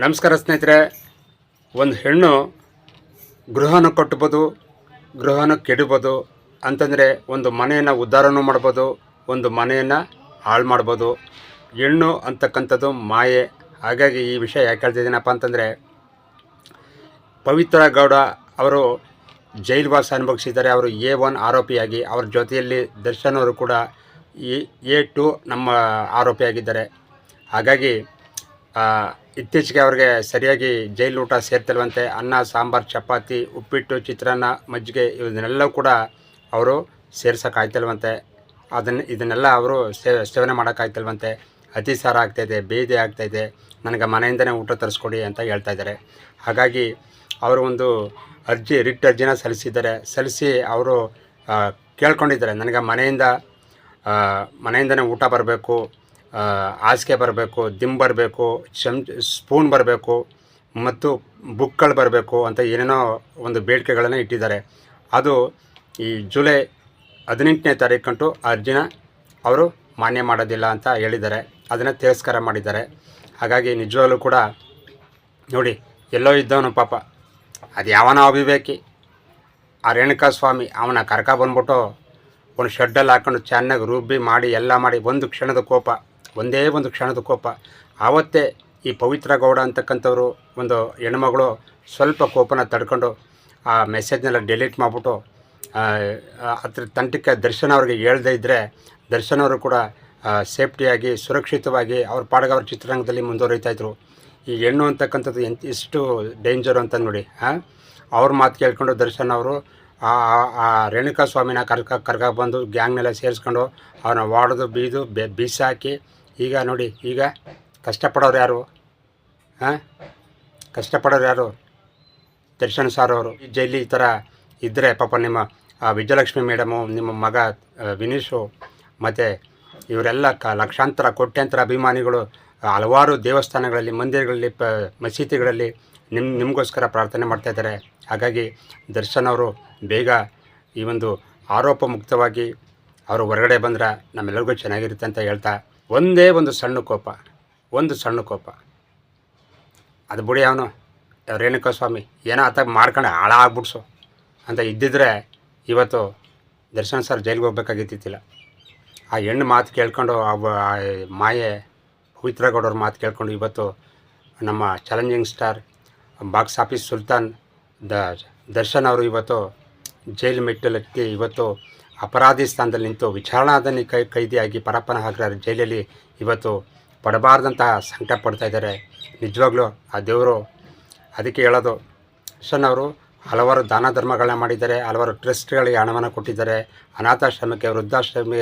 ನಮಸ್ಕಾರ ಸ್ನೇಹಿತರೆ. ಒಂದು ಹೆಣ್ಣು ಗೃಹನ ಕಟ್ಬೋದು, ಗೃಹನ ಕೆಡಬೋದು ಅಂತಂದರೆ ಒಂದು ಮನೆಯನ್ನು ಉದ್ಧಾರನೂ ಮಾಡ್ಬೋದು, ಒಂದು ಮನೆಯನ್ನು ಹಾಳು ಮಾಡ್ಬೋದು. ಹೆಣ್ಣು ಅಂತಕ್ಕಂಥದ್ದು ಮಾಯೆ. ಹಾಗಾಗಿ ಈ ವಿಷಯ ಯಾಕೆ ಹೇಳ್ತಿದ್ದೀನಪ್ಪ ಅಂತಂದರೆ, ಪವಿತ್ರ ಗೌಡ ಅವರು ಜೈಲ್ವಾಸ ಅನುಭವಿಸಿದ್ದಾರೆ. ಅವರು ಎ ಒನ್ ಆರೋಪಿಯಾಗಿ, ಅವ್ರ ಜೊತೆಯಲ್ಲಿ ದರ್ಶನ್ ಅವರು ಕೂಡ ಎ ಟು ನಮ್ಮ ಆರೋಪಿಯಾಗಿದ್ದಾರೆ. ಹಾಗಾಗಿ ಇತ್ತೀಚೆಗೆ ಅವ್ರಿಗೆ ಸರಿಯಾಗಿ ಜೈಲು ಊಟ ಸೇರ್ತಿಲ್ವಂತೆ ಅನ್ನ, ಸಾಂಬಾರು, ಚಪಾತಿ, ಉಪ್ಪಿಟ್ಟು, ಚಿತ್ರಾನ್ನ, ಮಜ್ಜಿಗೆ ಇವನ್ನೆಲ್ಲವೂ ಕೂಡ ಅವರು ಸೇರ್ಸೋಕ್ಕಾಯ್ತಲ್ವಂತೆ ಅದನ್ನು ಇದನ್ನೆಲ್ಲ ಅವರು ಸೇ, ಸೇವನೆ ಮಾಡೋಕ್ಕಾಯ್ತಿಲ್ವಂತೆ ಅತಿಸಾರ ಆಗ್ತಾಯಿದೆ ಬೇದಿ ಆಗ್ತಾಯಿದೆ ನನಗೆ ಮನೆಯಿಂದನೇ ಊಟ ತರಿಸ್ಕೊಡಿ ಅಂತ ಹೇಳ್ತಾ ಇದ್ದಾರೆ. ಹಾಗಾಗಿ ಅವರು ಒಂದು ಅರ್ಜಿ, ರಿಟ್ ಅರ್ಜಿನ ಸಲ್ಲಿಸಿದ್ದಾರೆ. ಸಲ್ಲಿಸಿ ಅವರು ಕೇಳ್ಕೊಂಡಿದ್ದಾರೆ. ನನಗೆ ಮನೆಯಿಂದ ಮನೆಯಿಂದನೇ ಊಟ ಬರಬೇಕು. ಹಾಸಿಗೆ ಬರಬೇಕು ದಿಮ್ ಬರಬೇಕು, ಚಮ್, ಸ್ಪೂನ್ ಬರಬೇಕು ಮತ್ತು ಬುಕ್ಗಳು ಬರಬೇಕು ಅಂತ ಏನೇನೋ ಒಂದು ಬೇಡಿಕೆಗಳನ್ನು ಇಟ್ಟಿದ್ದಾರೆ. ಅದು ಈ ಜುಲೈ ಹದಿನೆಂಟನೇ ತಾರೀಕಂಟು ಅರ್ಜಿನ ಅವರು ಮಾನ್ಯ ಮಾಡೋದಿಲ್ಲ ಅಂತ ಹೇಳಿದ್ದಾರೆ. ಅದನ್ನು ತಿರಸ್ಕಾರ ಮಾಡಿದ್ದಾರೆ. ಹಾಗಾಗಿ ನಿಜವಾಗಲೂ ಕೂಡ ನೋಡಿ, ಎಲ್ಲೋ ಇದ್ದವನು ಪಾಪ. ಅದು ಯಾವನ ಅವಿವೇಕಿ. ಆ ರೇಣುಕಾ ಸ್ವಾಮಿ, ಅವನ ಕರ್ಕ ಬಂದ್ಬಿಟ್ಟು ಒಂದು ಶೆಡ್ಡಲ್ಲಿ ಹಾಕೊಂಡು ಚೆನ್ನಾಗಿ ರುಬ್ಬಿ ಮಾಡಿ, ಎಲ್ಲ ಮಾಡಿ, ಒಂದು ಕ್ಷಣದ ಕೋಪ. ಒಂದೇ ಒಂದು ಕ್ಷಣದ ಕೋಪ. ಆವತ್ತೇ ಈ ಪವಿತ್ರ ಗೌಡ ಅಂತಕ್ಕಂಥವ್ರು ಒಂದು ಹೆಣ್ಮಗಳು ಸ್ವಲ್ಪ ಕೋಪನ ತಡ್ಕೊಂಡು ಆ ಮೆಸೇಜ್ನೆಲ್ಲ ಡಿಲೀಟ್ ಮಾಡಿಬಿಟ್ಟು ಅದ್ರ ತಂಟಕ್ಕೆ ದರ್ಶನ್ ಅವ್ರಿಗೆ ಹೇಳ್ದೇ ಇದ್ದರೆ ದರ್ಶನ್ ಅವರು ಕೂಡ ಸೇಫ್ಟಿಯಾಗಿ, ಸುರಕ್ಷಿತವಾಗಿ ಅವ್ರ ಪಾಡಗವ್ರ ಚಿತ್ರರಂಗದಲ್ಲಿ ಮುಂದುವರಿತಾಯಿದ್ರು ಈ ಹೆಣ್ಣು ಅಂತಕ್ಕಂಥದ್ದು ಎಂತ ಎಷ್ಟು ಡೇಂಜರು ಅಂತ ನೋಡಿ ಹಾಂ ಅವ್ರ ಮಾತು ಕೇಳ್ಕೊಂಡು ದರ್ಶನ್ ಅವರು ಆ ರೇಣುಕಾ ಸ್ವಾಮಿನ ಕರ್ಕ ಕರ್ಕ ಬಂದು ಗ್ಯಾಂಗ್ನೆಲ್ಲ ಸೇರಿಸ್ಕೊಂಡು ಅವನ ವಾಡದು, ಬೀದು, ಬೆ, ಬೀಸಾಕಿ ಈಗ ನೋಡಿ, ಈಗ ಕಷ್ಟಪಡೋರು ಯಾರು? ಹಾಂ ಕಷ್ಟಪಡೋರು ಯಾರು? ದರ್ಶನ್ ಸಾರ್ ಅವರು. ಜೈಲಿ ಈ ಥರ ಇದ್ದರೆ ಪಾಪ ನಿಮ್ಮ ವಿಜಯಲಕ್ಷ್ಮಿ ಮೇಡಮು, ನಿಮ್ಮ ಮಗ ವಿನೀಶು, ಮತ್ತು ಇವರೆಲ್ಲ ಕ, ಲಕ್ಷಾಂತರ, ಕೋಟ್ಯಾಂತರ ಅಭಿಮಾನಿಗಳು ಹಲವಾರು ದೇವಸ್ಥಾನಗಳಲ್ಲಿ, ಮಂದಿರಗಳಲ್ಲಿ, ಪ, ಮಸೀದಿಗಳಲ್ಲಿ ನಿಮ್ಮ ನಿಮಗೋಸ್ಕರ ಪ್ರಾರ್ಥನೆ ಮಾಡ್ತಾಯಿದ್ದಾರೆ ಹಾಗಾಗಿ ದರ್ಶನ್ ಅವರು ಬೇಗ ಈ ಒಂದು ಆರೋಪ ಮುಕ್ತವಾಗಿ ಅವರು ಹೊರಗಡೆ ಬಂದ್ರೆ ನಮ್ಮೆಲ್ಲರಿಗೂ ಚೆನ್ನಾಗಿರುತ್ತೆ ಅಂತ ಹೇಳ್ತಾ ಒಂದೇ ಒಂದು ಸಣ್ಣ ಕೋಪ, ಒಂದು ಸಣ್ಣ ಕೋಪ. ಅದು ಬಿಡಿ ಅವನು ರೇಣುಕ ಸ್ವಾಮಿ, ಏನೋ ಆತ ಮಾರ್ಕೊಂಡು ಹಾಳಾಗ್ಬಿಡ್ಸು ಅಂತ ಇದ್ದಿದ್ರೆ ಇವತ್ತು ದರ್ಶನ್ ಸರ್ ಜೈಲಿಗೆ ಹೋಗ್ಬೇಕಾಗಿತ್ತಿಲ್ಲ ಆ ಹೆಣ್ಣು ಮಾತು ಕೇಳ್ಕೊಂಡು ಆ ಮಾಯೆ ಪವಿತ್ರಗೌಡವ್ರ ಮಾತು ಕೇಳ್ಕೊಂಡು ಇವತ್ತು ನಮ್ಮ challenging star box office Sultan the, Darshan ಅವರು ಇವತ್ತು ಜೈಲು ಮೆಟ್ಟಲಕ್ಕೆ ಇವತ್ತು ಅಪರಾಧಿ ಸ್ಥಾನದಲ್ಲಿ ನಿಂತು ವಿಚಾರಣಾಧನಿ ಕೈ ಕೈದಿಯಾಗಿ ಪರಪ್ಪನ ಹಾಕಿದ್ದಾರೆ ಜೈಲಲ್ಲಿ ಇವತ್ತು ಪಡಬಾರ್ದಂತಹ ಸಂಕಟ ಪಡ್ತಾ ಇದ್ದಾರೆ. ನಿಜವಾಗ್ಲೂ ಆ ದೇವರು ಅದಕ್ಕೆ ಹೇಳೋದು ದರ್ಶನ್ ಅವರು ಹಲವಾರು ದಾನ ಧರ್ಮಗಳನ್ನ ಮಾಡಿದ್ದಾರೆ, ಹಲವಾರು ಟ್ರಸ್ಟ್ಗಳಿಗೆ ಹಣವನ್ನು ಕೊಟ್ಟಿದ್ದಾರೆ, ಅನಾಥಾಶ್ರಮಕ್ಕೆ, ವೃದ್ಧಾಶ್ರಮ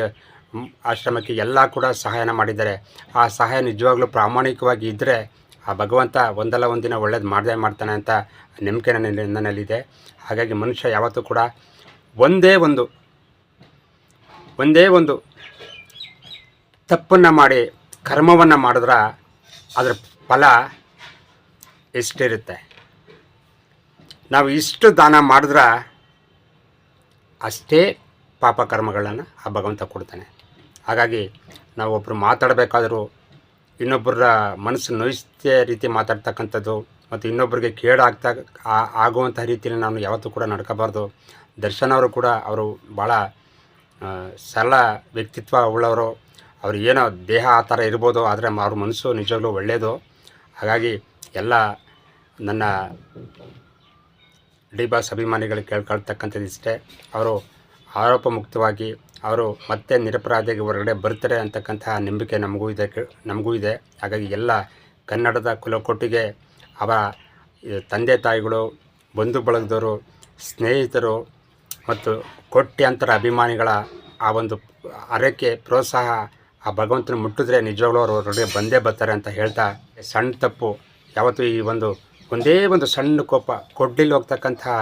ಆಶ್ರಮಕ್ಕೆ ಎಲ್ಲ ಕೂಡ ಸಹಾಯನ ಮಾಡಿದ್ದಾರೆ. ಆ ಸಹಾಯ ನಿಜವಾಗ್ಲೂ ಪ್ರಾಮಾಣಿಕವಾಗಿ ಇದ್ದರೆ ಆ ಭಗವಂತ ಒಂದಲ್ಲ ಒಂದಿನ ಒಳ್ಳೇದು ಮಾಡದೇ ಮಾಡ್ತಾನೆ ಅಂತ ನಂಬಿಕೆ ನನ್ನ ನನ್ನಲ್ಲಿದೆ. ಹಾಗಾಗಿ ಮನುಷ್ಯ ಯಾವತ್ತೂ ಕೂಡ ಒಂದೇ ಒಂದು ಒಂದೇ ಒಂದು ತಪ್ಪನ್ನು ಮಾಡಿ, ಕರ್ಮವನ್ನು ಮಾಡಿದ್ರೆ ಅದರ ಫಲ ಎಷ್ಟಿರುತ್ತೆ? ನಾವು ಇಷ್ಟು ದಾನ ಮಾಡಿದ್ರೆ ಅಷ್ಟೇ ಪಾಪ ಕರ್ಮಗಳನ್ನು ಆ ಭಗವಂತ ಕೊಡ್ತಾನೆ. ಹಾಗಾಗಿ ನಾವು ಒಬ್ಬರು ಮಾತಾಡಬೇಕಾದರೂ ಇನ್ನೊಬ್ಬರ ಮನಸ್ಸು ನೋಯಿಸ್ತೇ ರೀತಿ ಮಾತಾಡ್ತಕ್ಕಂಥದ್ದು ಮತ್ತು ಇನ್ನೊಬ್ಬರಿಗೆ ಕೇಡಾಗ್ತಾ ಆ- ಆಗುವಂಥ ರೀತಿಯಲ್ಲಿ ನಾನು ಯಾವತ್ತೂ ಕೂಡ ನಡ್ಕೋಬಾರ್ದು. ದರ್ಶನವರು ಕೂಡ ಅವರು ಭಾಳ ಸರಳ ವ್ಯಕ್ತಿತ್ವ ಉಳ್ಳವರು ಅವ್ರು ಏನೋ ದೇಹ ಆ ಥರ ಇರ್ಬೋದು, ಆದರೆ ಅವ್ರ ಮನಸ್ಸು ನಿಜವಾಗ್ಲೂ ಒಳ್ಳೆಯದು. ಹಾಗಾಗಿ ಎಲ್ಲ ನನ್ನ ಡಿ ಬಾಸ್ ಅಭಿಮಾನಿಗಳಿಗೆ ಕೇಳ್ಕೊಳ್ತಕ್ಕಂಥದ್ದು ಇಷ್ಟೇ. ಅವರು ಆರೋಪ ಮುಕ್ತವಾಗಿ ಅವರು ಮತ್ತೆ ನಿರಪರಾಧಿಗೆ ಹೊರಗಡೆ ಬರ್ತಾರೆ ಅಂತಕ್ಕಂತಹ ನಂಬಿಕೆ ನಮಗೂ ಇದೆ ನಮಗೂ ಇದೆ. ಹಾಗಾಗಿ ಎಲ್ಲ ಕನ್ನಡದ ಕುಲಕೋಟಿಗೆ ಅವರ ತಂದೆ ತಾಯಿಗಳು, ಬಂಧು ಬಳಗದವರು, ಸ್ನೇಹಿತರು ಮತ್ತು ಕೋಟ್ಯಾಂತರ ಅಭಿಮಾನಿಗಳ ಆ ಒಂದು ಅರಕೆ ಪ್ರೋತ್ಸಾಹ ಆ ಭಗವಂತನ ಮುಟ್ಟಿದ್ರೆ ನಿಜವಾಗ್ಲೂ ಅವರು ಹೊರಗಡೆ ಬಂದೇ ಬರ್ತಾರೆ ಅಂತ ಹೇಳ್ತಾ ಸಣ್ಣ ತಪ್ಪು. ಯಾವತ್ತೂ ಈ ಒಂದು ಒಂದೇ ಒಂದು ಸಣ್ಣ ಕೋಪ ಕೊಡ್ಲಿಲ್ಲಿ ಹೋಗ್ತಕ್ಕಂತಹ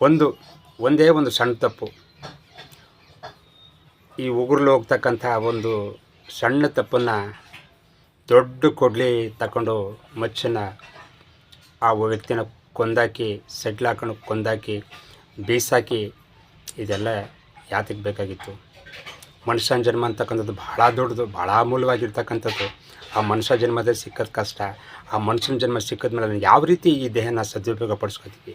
ಒಂದು, ಒಂದೇ ಒಂದು ಸಣ್ಣ ತಪ್ಪು. ಈ ಉಗುರಲ್ಲಿ ಹೋಗ್ತಕ್ಕಂಥ ಒಂದು ಸಣ್ಣ ತಪ್ಪನ್ನು ದೊಡ್ಡ ಕೊಡ್ಲಿ ತಗೊಂಡು ಮಚ್ಚನ್ನು ಆ ವ್ಯಕ್ತಿನ ಕೊಂದಾಕಿ ಸೆಟ್ಲ್ ಹಾಕೊಂಡು ಕೊಂದಾಕಿ ಬೀಸಾಕಿ ಇದೆಲ್ಲ ಯಾತಕ್ಕೆ ಬೇಕಾಗಿತ್ತು. ಮನುಷ್ಯನ ಜನ್ಮ ಅಂತಕ್ಕಂಥದ್ದು ಭಾಳ ದೊಡ್ಡದು ಭಾಳ ಅಮೂಲ್ಯವಾಗಿರ್ತಕ್ಕಂಥದ್ದು. ಆ ಮನುಷ್ಯ ಜನ್ಮದಲ್ಲಿ ಸಿಕ್ಕೋದು ಕಷ್ಟ, ಆ ಮನುಷ್ಯನ ಜನ್ಮ ಸಿಕ್ಕಿದ ಮೇಲೆ ಯಾವ ರೀತಿ ಈ ದೇಹನ ಸದುಪಯೋಗ ಪಡಿಸ್ಕೊತೀವಿ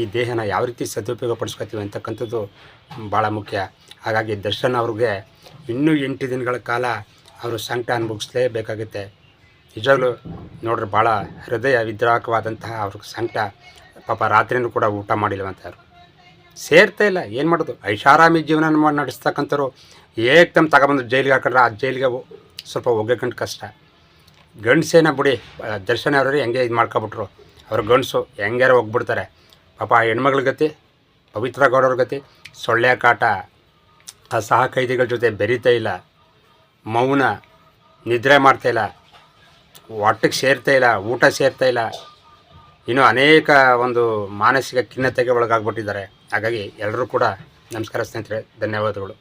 ಈ ದೇಹನ ಯಾವ ರೀತಿ ಸದುಪಯೋಗ ಪಡಿಸ್ಕೊತೀವಿ ಅಂತಕ್ಕಂಥದ್ದು ಭಾಳ ಮುಖ್ಯ. ಹಾಗಾಗಿ ದರ್ಶನ್ ಅವ್ರಿಗೆ ಇನ್ನೂ ಎಂಟು ದಿನಗಳ ಕಾಲ ಅವರು ಸಂಕಟ ಅನುಭವಿಸಲೇಬೇಕಾಗುತ್ತೆ. ನಿಜವಾಗ್ಲೂ ನೋಡ್ರಿ ಭಾಳ ಹೃದಯ ವಿದ್ರಾಹಕವಾದಂತಹ ಅವ್ರಿಗೆ ಸಂಕಟ. ಪಾಪ ರಾತ್ರಿನೂ ಕೂಡ ಊಟ ಮಾಡಿಲ್ವಂತ ಸೇರ್ತಾ ಇಲ್ಲ, ಏನು ಮಾಡೋದು? ಐಷಾರಾಮಿ ಜೀವನ ನಡೆಸ್ತಕ್ಕಂಥವ್ರು ತಮ್ಮ ತಗೊಬಂದು ಜೈಲಿಗೆ ಹಾಕೊಂಡ್ರೆ ಆ ಜೈಲಿಗೆ ಸ್ವಲ್ಪ ಒಗ್ಗಕಂಡು ಕಷ್ಟ. ಗಂಡಸೇನ ಬಿಡಿ ದರ್ಶನ ಅವ್ರಿಗೆ ಹೆಂಗೆ ಇದು ಮಾಡ್ಕೊಬಿಟ್ರು? ಅವ್ರ ಗಂಡಸು ಹೆಂಗ್ಯಾರು ಹೋಗ್ಬಿಡ್ತಾರೆ. ಪಾಪ ಆ ಹೆಣ್ಮಗಳ ಗತಿ, ಪವಿತ್ರ ಗೌಡವ್ರ ಗತಿ, ಸೊಳ್ಳೆ ಕಾಟ, ಆ ಸಹ ಕೈದಿಗಳ ಜೊತೆ ಬೆರೀತಾ ಇಲ್ಲ, ಮೌನ, ನಿದ್ರೆ ಮಾಡ್ತಾ ಇಲ್ಲ, ಒಟ್ಟಿಗೆ ಸೇರ್ತಾ ಇಲ್ಲ, ಊಟ ಸೇರ್ತಾ ಇಲ್ಲ ಇನ್ನು ಅನೇಕ ಒಂದು ಮಾನಸಿಕ ಖಿನ್ನತೆಗೆ ಒಳಗಾಗ್ಬಿಟ್ಟಿದ್ದಾರೆ. ಹಾಗಾಗಿ ಎಲ್ಲರೂ ಕೂಡ ನಮಸ್ಕಾರ ಸ್ನೇಹಿತರೆ ಧನ್ಯವಾದಗಳು.